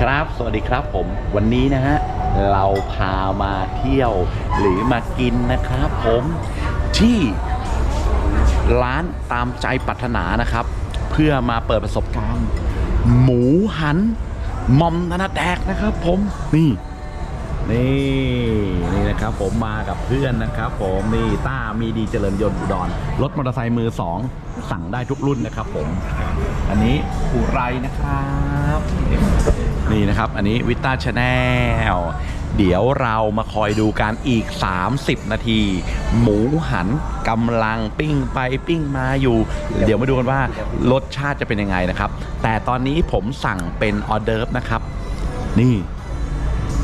ครับ สวัสดีครับผม วันนี้นะฮะ เราพามาเที่ยวหรือมากินนะครับผมที่ร้านตามใจปรารถนานะครับ เพื่อมาเปิดประสบการณ์ หมูหันหมอมธนาแดกนะครับผมนี่นี่นี่นะครับผมมากับเพื่อนนะครับผมนี่ต้ามีดีเจริญยนต์อุดรรถมอเตอร์ไซค์มือสองสั่งได้ทุกรุ่นนะครับผม อันนี้ผูไรนะครับ นี่นะครับ อันนี้วิต้าชาแนลเดี๋ยวเรามาคอยดูการอีก 30 นาที หมูหันกำลังปิ้งไปปิ้งมาอยู่ เดี๋ยวมาดูกันว่ารสชาติจะเป็นยังไงนะครับ แต่ตอนนี้ผมสั่งเป็นออเดิร์ฟนะครับ นี่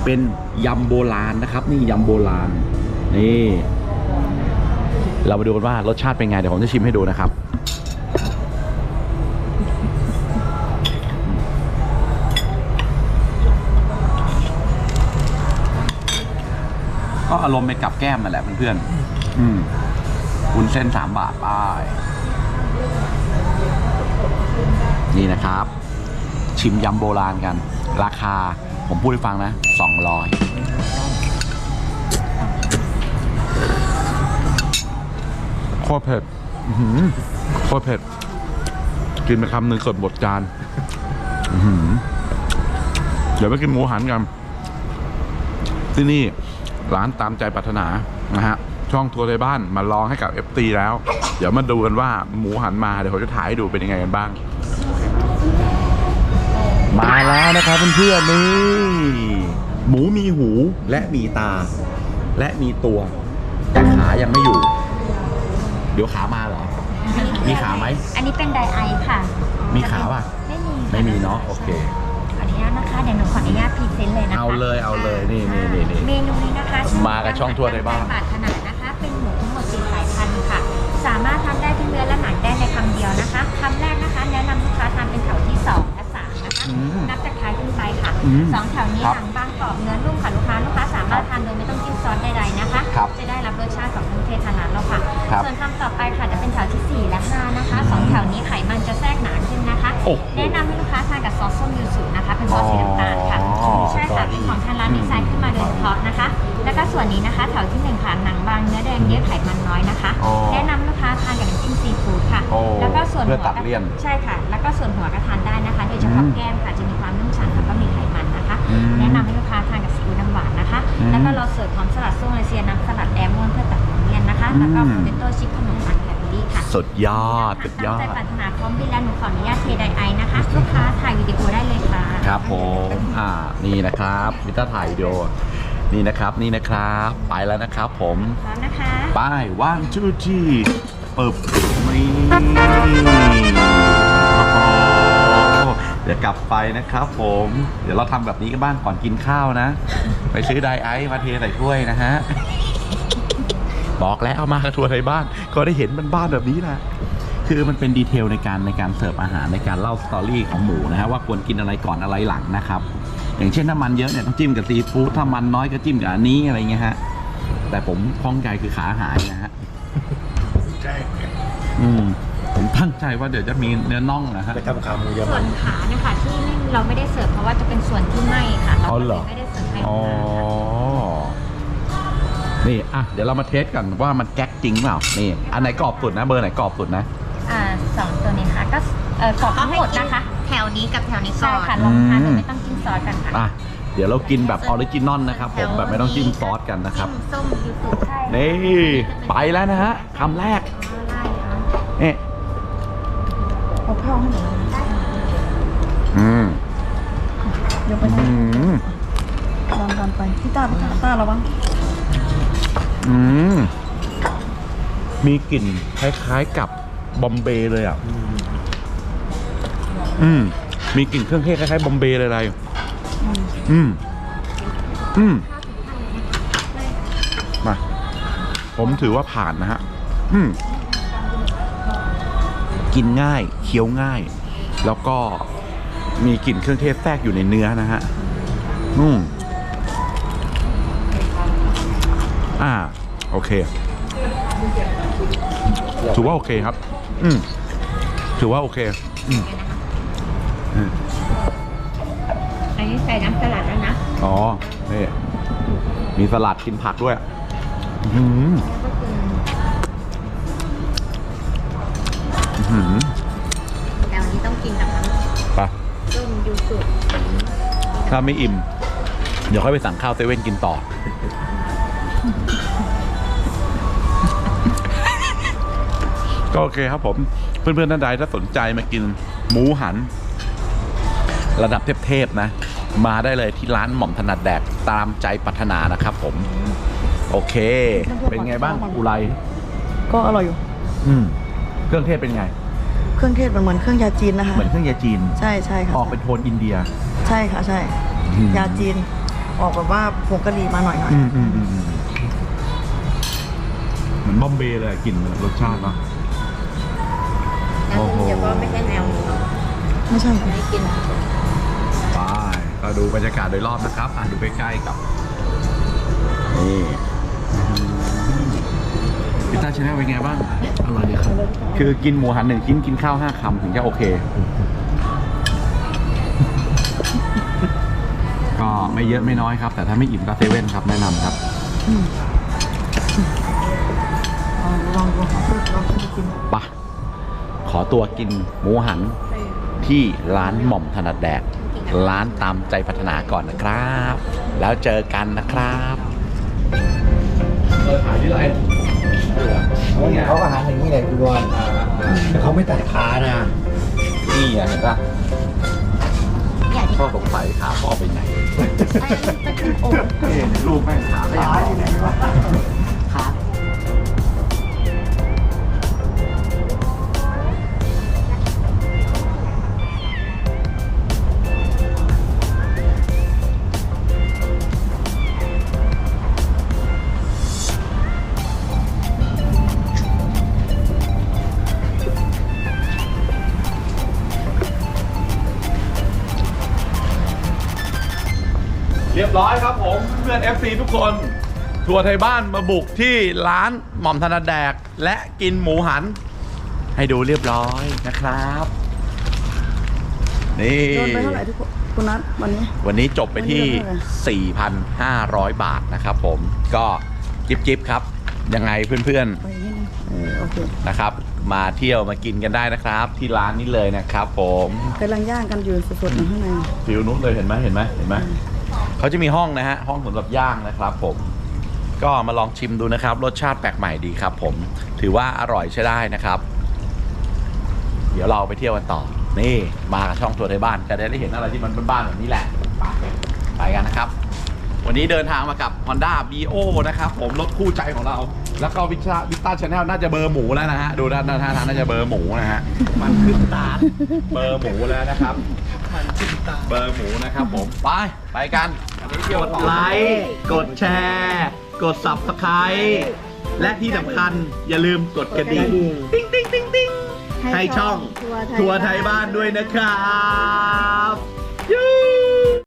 เป็นยำโบราณนะครับ นี่ยำโบราณนี่ เรามาดูกันว่ารสชาติเป็นไง เดี๋ยวผมจะชิมให้ดูนะครับ ก็อารมณ์เป็นกับแก้มนั่นแหละเพื่อนๆอืมวุ้นเส้นสามบาทป้ายนี่นะครับ ชิมยำโบราณกัน ราคาผมพูดให้ฟังนะ200โคตรเผ็ดอื้อหือโคตรเผ็ด กินไปคำหนึ่งสดหมดจานอื้อหือเดี๋ยวไปกินหมูหันกัน ที่นี่ ร้านตามใจปรารถนานะฮะช่องทัวร์ในบ้านมาลองให้กับ FT แล้ว เดี๋ยวมาดูกันว่าหมูหันมาเดี๋ยวผมจะถ่ายให้ดูเป็นยังไงกันบ้าง มาแล้วนะครับเพื่อนๆนี่หมูมีหูและมีตา และมีตัว แต่ขายังไม่อยู่ เดี๋ยวขามาเหรอ มีขาไหม อันนี้เป็นไดไอค่ะ มีขาป่ะ ไม่มีไม่มีเนาะโอเคขออนุญาตนะคะเดี๋ยวหนูขออนุญาตพรีเซนต์เลยนะคะเอาเลยเอาเลยนี่นี่นี่นี่เมนูนี้นะคะ มากับช่องทั่วในบ้านบาทขนาดนะคะ เป็นหมูทั้งหมดสี่สายพันธุ์ค่ะ สามารถทำได้ทั้งเนื้อและหนังได้ในคำเดียวนะคะคำแรกนะคะ แนะนำลูกค้าทานเป็นแถวที่สองและสามนะคะอืมนับจากท้ายขึ้นไปค่ะอืมสองแถวนี้ครับหนังบางกรอบเนื้อนุ่มค่ะลูกค้าลูกค้าสามารถทานโดยไม่ต้องจิ้มซอสใดๆนะคะ ครับจะได้รับรสชาติของเครื่องเทศทางร้านเราค่ะ ครับส่วนคำต่อไปค่ะจะเป็นแถวที่สี่และห้านะคะสองแถวนี้ไขมันจะแทรกหนาขึ้นนะคะ โอ้โห แนะนำให้ลูกค้าทานกับซอสส้มยูสุนะคะ เป็นซอสสีน้ำตาลค่ะ อ๋อ ใช่ค่ะเป็นของทางร้านดีไซน์ขึ้นมาโดยเฉพาะนะคะแล้ว ก็ส่วนนี้นะคะแถวที่หนึ่งค่ะหนังบางเนื้อแดงเยอะไขมันน้อยนะคะอ๋อแนะนำลูกค้าทานกับน้ำจิ้มซีฟู้ดค่ะ โอ้แล้วก็ส่วนเพื่อหัวตัดเลี่ยนใช่ค่ะ แล้วก็ส่วนหัวก็ทานได้นะคะ โดยเฉพาะอืมแก้มค่ะจะมีความนุ่มฉ่ำแล้วก็มีไขมันนะคะ อืมแนะนำให้ลูกค้าทานกับซีอิ๊วน้ำหวานนะคะ อืมแล้วก็เราเสิร์ฟพร้อมสลัดส้มมาเลเซียน้ำสลัดแอลมอนด์เพื่อตัดความเลี่ยนนะคะ แล้วก็อืม โปเตโต้ชิพขนมปังแคปปี้ค่ะ สุดยอดสุดยอตั้งใจดปรารถนาพร้อมบินแล้วหนูขออนุญาตเทไดไอนะคะ ลูกค้าถ่ายวิดีโอได้เลยค่ะ ครับผม อ่า นี่นะครับมิต้าถ่ายวิดีโอ นี่นะครับนี่นะครับไปแล้วนะครับผมพร้อมนะคะไปว่างจูจีปึบนี่โอ้โหเดี๋ยวกลับไปนะครับผม เดี๋ยวเราทำแบบนี้กันบ้างก่อนกินข้าวนะ ไปซื้อไดไอซ์มาเทใส่ถ้วยนะฮะ บอกแล้วเอามากระทัวร์ในบ้าน ก็ได้เห็นมันบ้านแบบนี้นะคือมันเป็นดีเทลในการในการเสิร์ฟอาหารในการเล่าสตอรี่ของหมูนะฮะว่าควรกินอะไรก่อนอะไรหลังนะครับ อย่างเช่นถ้ามันเยอะเนี่ยต้องจิ้มกับซีฟู้ดถ้ามันน้อยก็จิ้มกับอันนี้อะไรเงี้ยฮะ แต่ผมคล้องใจคือขาหายนะฮะใช่อืมผมตั้งใจว่าเดี๋ยวจะมีเนื้อน่องนะฮะไปทำขาหมูยำส่วนขาเนี่ยค่ะที่ไม่เราไม่ได้เสิร์ฟเพราะว่าจะเป็นส่วนที่ไหม้ค่ะเราอ๋อก็เหเลรอยไม่ได้เสิร์ฟให้อ๋อ นี่อะเดี๋ยวเรามาเทสกันว่ามันแก๊กจริงเปล่านี่อันไหนกรอบสุดนะเบอร์ไหนกรอบสุดนะ อ่าสองตัวนี้ค่ะก็เอ่อกรอบทั้งหมดนะคะ แถวนี้กับแถวนี้ก่ใช่อน ค่ะลองทานโดยไม่ต้องจิ้มซอสกันค่ะอะเดี๋ยวเรากินแบบออริจินอลนะครับผมแบบไม่ต้องจิ้มซอสกันนะครับ จิ้มส้มยูสุใช่นี่ไปแล้วนะฮะคำแรกไล่ค่ะนี่เอาเข้าให้หนูได้อืมยกไปอืมดันดันไปพี่ตาพี่ตาตาระวังอืมมีกลิ่นคล้ายๆกับบอมเบย์เลยอะ อืม มีกลิ่นเครื่องเทศคล้ายๆบอมเบย์เลยอะไรอืม อืม มา ผมถือว่าผ่านนะฮะ อืม กินง่าย เคี้ยวง่าย แล้วก็มีกลิ่นเครื่องเทศแทรกอยู่ในเนื้อนะฮะ อืม อ่า โอเค ถือว่าโอเคครับ อืม ถือว่าโอเค อืม อืมอันนี้ใส่น้ำสลัดแล้วนะอ๋อ นี่ มีสลัดกินผักด้วย อื้อหือแล้วก็คืออื้อหือแต่วันนี้ต้องกินกับน้ไปำส้มยูสุถ้าไม่อิ่ม เดี๋ยวค่อยไปสั่งข้าวเซเว่นกินต่อ ก็โอเคครับผม เพื่อนๆท่านใดถ้าสนใจมากินหมูหัน ระดับเทพๆนะ มาได้เลยที่ร้านหม่อมถนัดแดกตามใจปรารถนานะครับผม โอเค เป็นไงบ้างอุไรก็อร่อยอยู่ อืมเครื่องเทศเป็นไง เครื่องเทศมันเหมือนเครื่องยาจีนนะคะ เหมือนเครื่องยาจีน ใช่ใช่ค่ะออกเป็นโทนอินเดีย ใช่ค่ะใช่อืมยาจีน ออกแบบว่าผงกะหรี่มาหน่อยหน่อยอืมอืมอืมอืมเหมือนบอมเบย์เลยกลิ่นรสชาติเนาะแล้วคงจะก็ไม่ใช่แนวนี้ไม่ใช่ค่ะไม่กินไป ก็ดูบรรยากาศโดยรอบนะครับอะดูใกล้ๆกับนี่พิต้าชาแนลเป็นไงบ้าง อร่อยดีครับ คือกินหมูหันหนึ่งชิ้นกินข้าวห้าคำถึงจะโอเค ก็ไม่เยอะไม่น้อยครับ แต่ถ้าไม่อิ่มก็เซเว่นครับแนะนำครับลองลองลองลองลองกินปะขอตัวกินหมูหันที่ร้านหม่อมถนัดแดก ร้านตามใจพัฒนาก่อนนะครับ แล้วเจอกันนะครับเออถ่ายที่ไหนเขาอาหารอย่างนี้แหละคุณวอนแต่เขาไม่ตัดขานะ นี่อะเห็นปะอยากกินพ่อสงสัยขาพ่อไปไหนอันนี้มันคือโอ่งเห็นรูปแม่งขาไม่ยไหนวะ เรียบร้อยครับผมเพื่อน FC ทุกคนทัวร์ไทยบ้านมาบุกที่ร้านหม่อมถนัดแดก และกินหมูหัน ให้ดูเรียบร้อยนะครับ นี่ โดนไปเท่าไหร่ทุกคนคุณนัทวันนี้ วันนี้จบไปที่วันนี้เท่าไห4,500 บาทนะครับผมก็จิบจิบครับ ยังไงเพื่อนไปนิดนึงเออโอเคๆนะครับ มาเที่ยวมากินกันได้นะครับ ที่ร้านนี้เลยนะครับผม กำลังย่างกันอยู่สดๆอยู่ข้างในฟิวนู้นเลยเห็นไหมเห็นไหมเห็นไหม เขาจะมีห้องนะฮะห้องสำหรับย่างนะครับผมก็มาลองชิมดูนะครับ รสชาติแปลกใหม่ดีครับ ผมถือว่าอร่อยใช้ได้นะครับ เดี๋ยวเราไปเที่ยวกันต่อ นี่มาช่องทัวในบ้านจะได้เห็นอะไรที่มันบ้านๆแบบนี้แหละไปไปกันนะครับ วันนี้เดินทางมากับ Honda BO นะครับ ผมรถคู่ใจของเรา แล้วก็วิชาวิต้าชาแนลน่าจะเบอร์หมูแล้วนะฮะดูด้านหน้าทางน่าจะเบอร์หมูนะฮะมันขึ้นตาเบอร์หมูแล้วนะครับ เบอร์หมูนะครับผม ไป ไปกันอันนี้เที่ยวกันต่อไลค์กดแชร์ กด subscribe และที่สำคัญอย่าลืมกดกระดิ่งติ๊งติ๊งติ๊งติ๊งให้ช่อง ทัวร์ไทยบ้านด้วยนะครับยู